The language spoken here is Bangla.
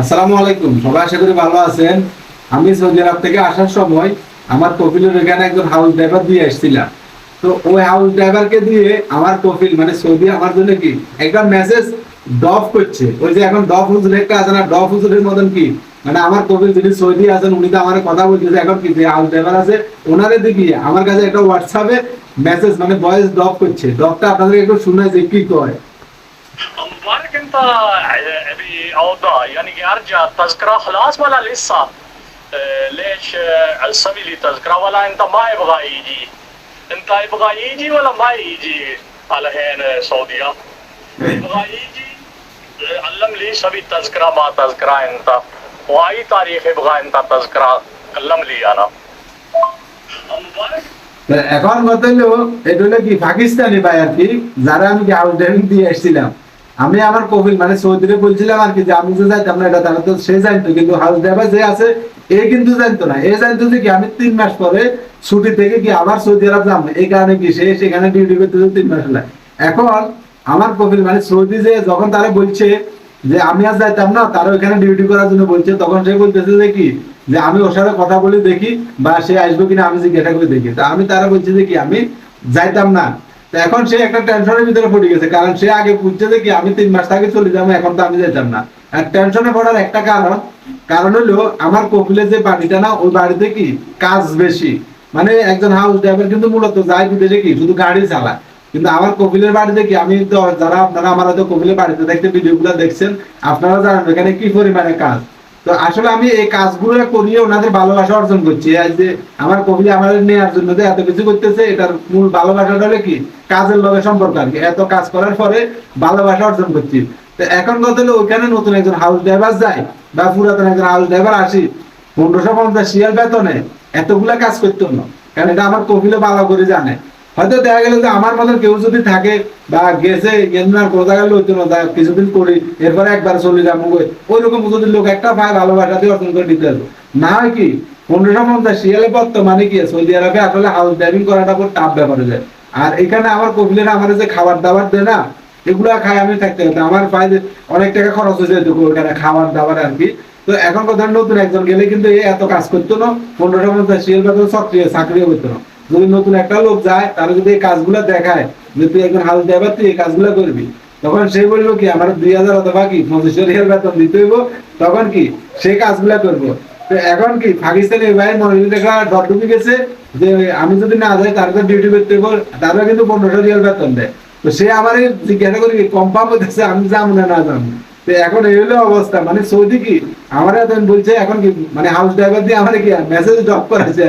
আসসালামু আলাইকুম, সবাই আশা করি ভালো আছেন। আমি সৌদি আরব থেকে আসার সময় আমার কপিলের এখানে একজন হাউস ড্রাইভার দিয়ে এসেছিলাম তো ওই হাউস ড্রাইভারকে দিয়ে আমার কপিল মানে সৌদি আমার জন্য কি, একটা মেসেজ ডফ করছে। ওই যে এখন ডফ হুজুর একটা আছে না ডফ হুজুরের মতন কি মানে আমার কপিল যিনি সৌদি আছেন, উনি তো আমার কথা বলতেছে এখন কি যে হাউস ড্রাইভার আছে, ওনারে দেখি, আমার কাছে একটা হোয়াটসঅ্যাপে মেসেজ মানে ভয়েস ডফ করছে। ডফটা আপনাদের একটু শুনে যে কি কয়। مبارك انت ابي اوضاع يعني ارجع التذكره خلاص ولا لسه؟ آه، ليش آه، السوي لي تذكره ولا انت ما يبغى يجي؟ انت يبغى يجي ولا ما يجي على هنا سعوديه؟ يبغى يجي آه، علم لي سوي تذكره ما تذكره انت واي تاريخ يبغى انت تذكره علم لي انا مبارك তা এখন কথা হলো এটা হলো কি পাকিস্তানি ভাই আর কি যারা আমি কি হাউস ড্রাইভিং দিয়ে এসেছিলাম আমি আমার কপিল মানে সৌদিরে বলছিলাম আর কি যে আমি যে যাইতাম না, এটা তারা তো সে জানতো, কিন্তু হাউস ড্রাইভার যে আছে, এ কিন্তু জানতো না। এ জানতো যে কি আমি তিন মাস পরে ছুটি থেকে কি আবার সৌদি আরব যাব? এই কারণে কি সে সেখানে ডিউটি করতে তিন মাস হলে এখন আমার কপিল মানে সৌদি যে যখন তারা বলছে যে আমি আর যাইতাম না, তারা ওইখানে ডিউটি করার জন্য বলছে, তখন সে বলতেছে যে কি? যে আমি ওর সাথে কথা বলে দেখি, বা সে আসবে কিনা আমি জিজ্ঞাসা করে দেখি। তা আমি তারা বলছি যে কি, আমি যাইতাম না। তো এখন সে একটা টেনশনের ভিতরে পড়ে গেছে। কারণ সে আগে বুঝছে যে কি, আমি তিন মাস আগে চলে যাব, এখন তো আমি যাইতাম না। আর টেনশনে পড়ার একটা কারণ কারণ হলো আমার কপিলের যে বাড়িটা না, ওই বাড়িতে কি কাজ বেশি। মানে একজন হাউস ড্রাইভার কিন্তু মূলত যায় বিদেশে কি, শুধু গাড়ি চালায়। কিন্তু আমার কপিলের বাড়িতে কি, আমি যারা আপনারা আমার হয়তো কপিলের বাড়িতে দেখতে ভিডিওগুলো দেখছেন, আপনারা জানেন এখানে কি পরিমাণে কাজ। তো আসলে আমি এই কাজগুলো করিয়ে ওনাদের ভালোবাসা অর্জন করছি। আজ যে আমার কবিতা আমাদের নেওয়ার জন্য যে এত কিছু করতেছে, এটার মূল ভালোবাসাটা হলো কি? কাজের লগে সম্পর্ক আর কি। এত কাজ করার পরে ভালোবাসা অর্জন করছি। তো এখন কথা হলো ওইখানে নতুন একজন হাউস ড্রাইভার যায়, বা পুরাতন একজন হাউস ড্রাইভার আসি, পনেরোশো পঞ্চাশ শিয়াল বেতনে এতগুলা কাজ করতো না। কারণ এটা আমার কপিলে ভালো করে জানে। হয়তো দেখা গেল যে আমার মতন কেউ যদি থাকে বা গেছে কোনো জায়গায় লইতো না তা কিছুদিন করি, এরপরে একবার চলে যাব ওই রকম যদি লোক একটা পায় ভালোবাসা দিয়ে অর্জন করে দিতে না হয় কি, পনেরোশো পঞ্চাশ শিয়ালে বর্তমানে কি, সৌদি আরবে আসলে হাউস ড্রাইভিং করাটা খুব টাফ ব্যাপার আর এখানে আমার কপিলেরা আমার যে খাবার দাবার দেয় না, এগুলা আমি থাকতে হতো আমার প্রায় যে অনেক টাকা খরচ হয়ে যেত ওখানে খাবার দাবার আর কি। তো এখন কথা নতুন একজন গেলে কিন্তু এত কাজ করতো না, পনেরোশো পঞ্চাশ শিয়াল সক্রিয় চাকরিও করতো না। যদি নতুন একটা লোক যায়, তারা যদি এই কাজগুলো দেখায়, যে তুই একজন হাউস ড্রাইভার তুই এই কাজগুলো করবি, তখন সে বলল কি, আমার দুই হাজার অথবা কি পঁচিশশো রিয়াল বেতন দিতে হইব, তখন কি সেই কাজগুলো করব। তো এখন কি, পাকিস্তানি ভাই মনে দেখা ডট গেছে, যে আমি যদি না যাই, তার তো ডিউটি করতে হইব তারা কিন্তু পনেরোশো রিয়াল বেতন দেয়। তো সে আমার জিজ্ঞাসা করি কনফার্ম হতেছে আমি যাব না না যাব তো এখন এই হলো অবস্থা। মানে সৌদি কি, আমার বলছে, এখন কি মানে হাউস ড্রাইভার দিয়ে আমার কি মেসেজ ড্রপ করেছে